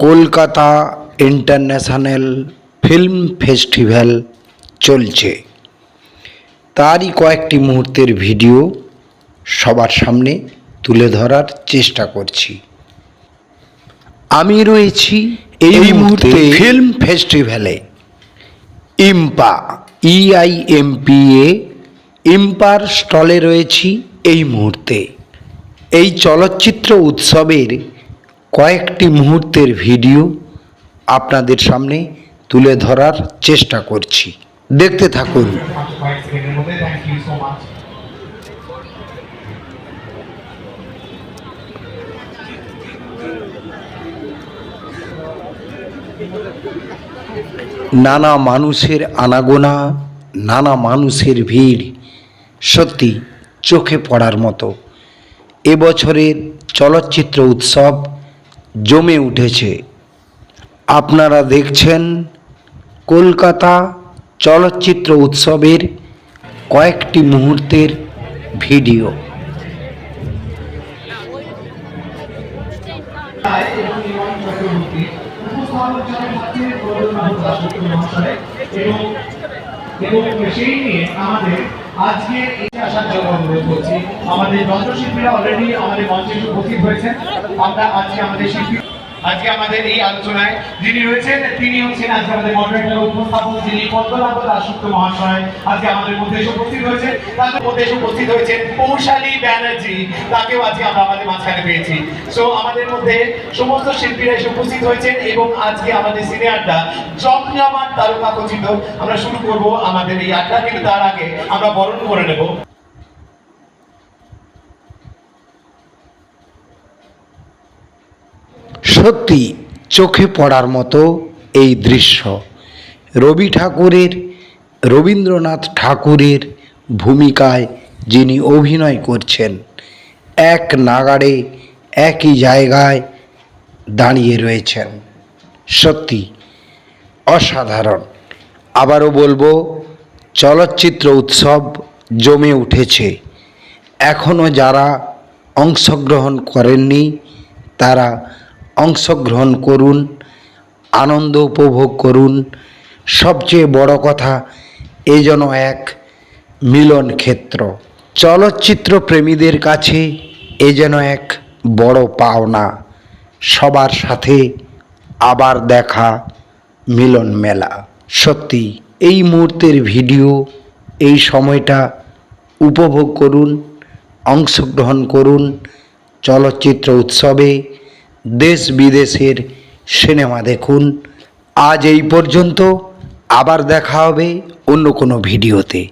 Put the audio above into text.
Kolkata international film festival চলছে। তারই কয়েকটি মুহূর্তের ভিডিও সবার সামনে তুলে ধরার চেষ্টা করছি। আমি রয়েছি এই মুহূর্তে ফিল্ম ফেস্টিভ্যালে। ইম্পা E ইআইএমপিএ ইম্পার স্টলে রয়েছি এই মুহূর্তে। এই চলচ্চিত্র উৎসবের কয়েকটি মুহূর্তের ভিডিও আপনাদের সামনে তুলে ধরার চেষ্টা করছি। দেখতে থাকুন। নানা মানুষের আনাগোনা, নানা মানুষের ভিড় সত্যি চোখে পড়ার মতো। এবছরের চলচ্চিত্র উৎসব জমে উঠেছে। আপনারা দেখছেন কলকাতা চলচ্চিত্র উৎসবের কয়েকটি মুহূর্তের ভিডিও। এবং সেই নিয়ে আমাদের আজকে এসে আসার জন্য অনুরোধ করছি। আমাদের যন্ত্রশিল্পীরা অলরেডি আমাদের মঞ্চে উপস্থিত হয়েছেন। আমরা আজকে আমাদের শিল্পী আজকে আমাদের এই আলোচনায় যিনি রয়েছেন, তিনি হচ্ছেন আজকে আমাদের মডারেটর উপস্থাপক যিনি পদ্মনাভ দাসগুপ্ত মহাশয় আজকে আমাদের মধ্যে উপস্থিত হয়েছে তাদের মধ্যে উপস্থিত হয়েছেন পৌশালী ব্যানার্জি। তাকেও আজকে আমরা আমাদের মাঝখানে পেয়েছি। সো আমাদের মধ্যে সমস্ত শিল্পীরা এসে উপস্থিত হয়েছেন এবং আজকে আমাদের সিনিয়রটা জমজমাট তারকা খচিত আমরা শুরু করব আমাদের এই আড্ডা, কিন্তু তার আগে আমরা বরণ করে নেব। সত্যি চোখে পড়ার মতো এই দৃশ্য। রবি ঠাকুরের, রবীন্দ্রনাথ ঠাকুরের ভূমিকায় যিনি অভিনয় করছেন, এক নাগাড়ে, একই জায়গায় দাঁড়িয়ে রয়েছেন। সত্যি অসাধারণ। আবারও বলব, চলচ্চিত্র উৎসব জমে উঠেছে। এখনও যারা অংশগ্রহণ করেননি, তারা অংশগ্রহণ করুন, আনন্দ উপভোগ করুন। সবচেয়ে বড় কথা, এ যেন এক মিলন ক্ষেত্র। চলচ্চিত্র প্রেমীদের কাছে এ যেন এক বড় পাওনা। সবার সাথে আবার দেখা মিলন মেলা। সত্যি, এই মুহূর্তের ভিডিও, এই সময়টা উপভোগ করুন, অংশগ্রহণ করুন। চলচ্চিত্র উৎসবে দেশ বিদেশের সিনেমা দেখুন। আজ এই পর্যন্ত আবার দেখা হবে অন্য কোনো ভিডিওতে।